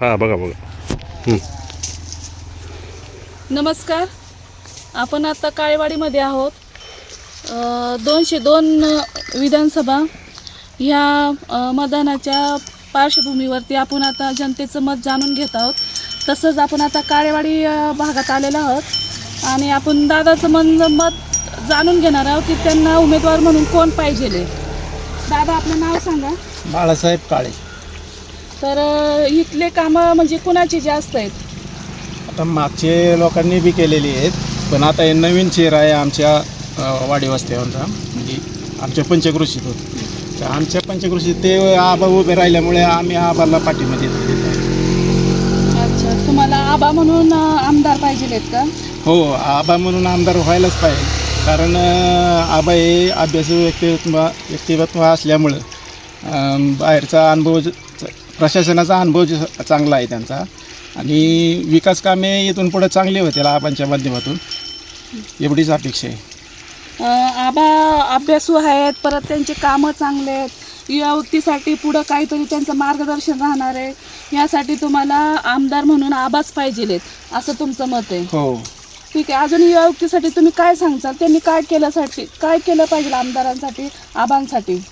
हां बघा बघा. नमस्कार. आपण आता काळेवाडीमध्ये आहोत. दोनशे दोन विधानसभा ह्या मतदानाच्या पार्श्वभूमीवरती आपण आता जनतेचं मत जाणून घेत आहोत. तसंच आपण आता काळेवाडी भागात आलेलो आहोत. आणि आपण दादाचं मन मत जाणून घेणार आहोत की त्यांना उमेदवार म्हणून कोण पाहिजे दादा आपलं नाव सांगा. बाळासाहेब काळे. तर इथले कामं म्हणजे कुणाचे जास्त आहेत? आता मागचे लोकांनी बी केलेली आहेत पण आता हे नवीन चेहरा आहे आमच्या अ, वाडी वस्त्यावरचा म्हणजे आमच्या पंचकृषीतून तर आमच्या पंचकृषीत ते आबा उभे राहिल्यामुळे आम्ही आबाला पाठीमध्ये. अच्छा तुम्हाला आबा म्हणून अ, आमदार पाहिजे का? हो आबा म्हणून आमदार व्हायलाच पाहिजे. कारण अ, आबा हे अभ्यासू व्यक्तिमत्व व्यक्तिमत्व असल्यामुळं बाहेरचा अनुभव ज- प्रशासनाचा अनुभव ज- चांगला आहे त्यांचा. आणि विकास कामे इथून पुढे चांगली होतील आबांच्या माध्यमातून. एवढीच अपेक्षा आहे. आबा अभ्यासू आहेत परत त्यांचे कामं चांगले आहेत. युवतीसाठी पुढं काहीतरी त्यांचं मार्गदर्शन राहणार आहे. यासाठी तुम्हाला आमदार म्हणून आबाच पाहिजेत असं तुमचं मत आहे. हो. ठीक आहे अजून युवतीसाठी तुम्ही काय सांगचाल त्यांनी काय केल्यासाठी काय केलं पाहिजे आमदारांसाठी आबांसाठी?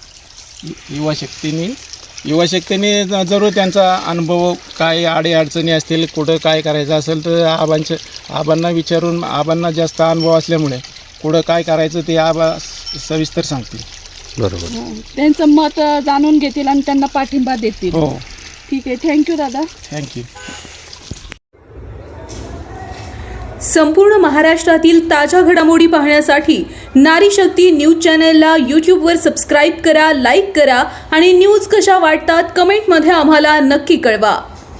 यु- युवाशक्तीने युवाशक्तीने जरूर त्यांचा अनुभव काय अडीअडचणी असतील कुठं काय करायचं असेल तर आबांच्या आबांना विचारून आबांना जास्त अनुभव असल्यामुळे कुठं काय करायचं ते आबा सविस्तर सांगतील. बरोबर. हो. त्यांचं मत जाणून घेतील आणि त्यांना पाठिंबा देतील. हो. ठीक आहे थँक्यू दादा. थँक्यू. संपूर्ण महाराष्ट्रातील ताज्या घडामोडी पाहण्यासाठी नारी शक्ती न्यूज चॅनलला यूट्यूबवर सबस्क्राईब करा लाईक करा आणि न्यूज कशा वाटतात कमेंटमध्ये आम्हाला नक्की कळवा.